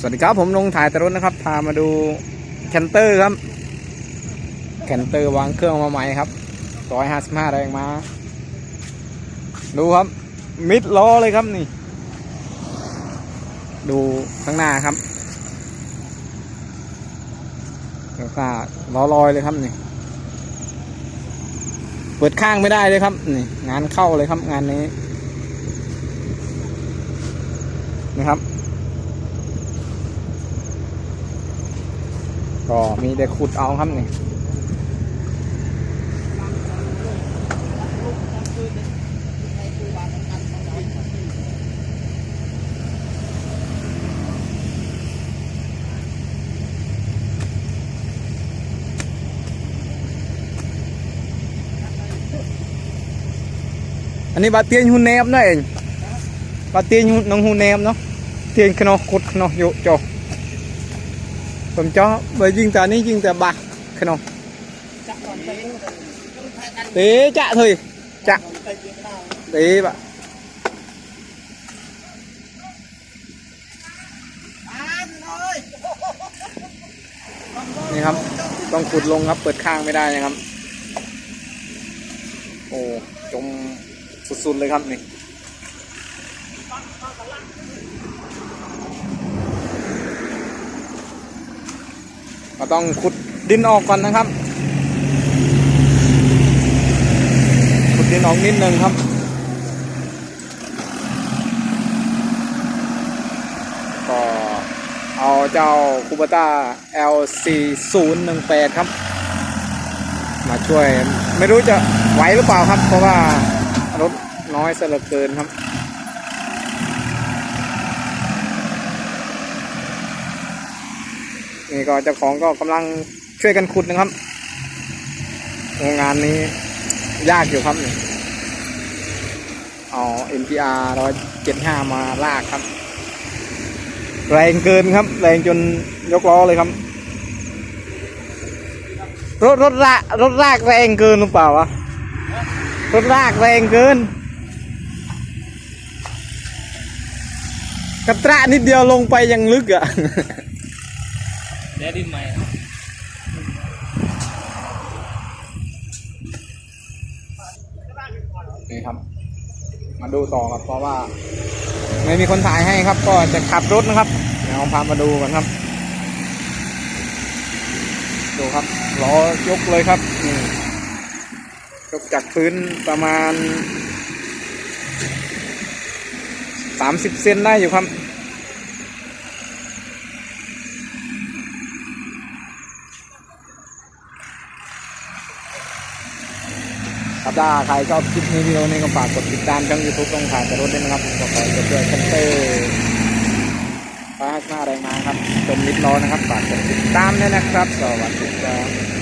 สวัสดีครับผมลงถ่ายตรุนนะครับ พามาดูแคนเตอร์ครับ แคนเตอร์วางเครื่องมาใหม่ครับร้อยห้าสิบห้าแรงมา ดูครับ มิดล้อเลยครับนี่ ดูข้างหน้าครับข้างหน้าล้อลอยเลยครับนี่ เปิดข้างไม่ได้เลยครับนี่งานเข้าเลยครับงานนี้นะครับ ก็มีแต่ขุดเอาครับนี่อันนี้บาเตียนหุ่นแนมนั่นเองบาเตียนหุ่นน้องหุ่ ผมจ่อบไปยิงตานี้ยิงตาบักขนมเตีจะเถยจะเตีบะนี่ครับ ต้องขุดลงครับ เปิดข้างไม่ได้นะครับ โอ้จมสุดๆเลยครับนี่ เราต้องขุดดินออกก่อนนะครับ ขุดดินออกนิดนึงครับก็เอาเจ้าคูบต้า L4018 ครับ มาช่วยไม่รู้จะไหวหรือเปล่าครับ เพราะว่ารถน้อยเสลือเกินครับ นี่ก็เจ้าของก็กำลังช่วยกันขุดนะครับโรงงานนี้ยากอยู่ครับเอา NPR 175มาลากครับ แรงเกินครับ แรงจนยกล้อเลยครับ รถรถลากรถลากแรงเกินหรือเปล่าวะรถลากแรงเกิน กระตระนิดเดียวลงไปยังลึกอะเดี๋ยวดินใหม่ครับนี่ครับ มาดูต่อครับเพราะว่า ไม่มีคนถ่ายให้ครับ ก็จะขับรถนะครับเดี๋ยวพามาดูกันครับ ดูครับล้อยกเลยครับนี่ยกจากพื้นประมาณสามสิบเซนได้อยู่ครับ ครับถ้าใครชอบคลิปนี้วิดีโอนี้ก็ฝากกดติดตามช่องยูทูบต้องถ่ายแต่รถด้วยนะครับผมก็ขอจะด้วยคันเตอร์ร้อยห้าสิบห้าแรงมาครับจมลิดล้อนะครับฝากกดติดตามด้วยนะครับสวัสดีครับ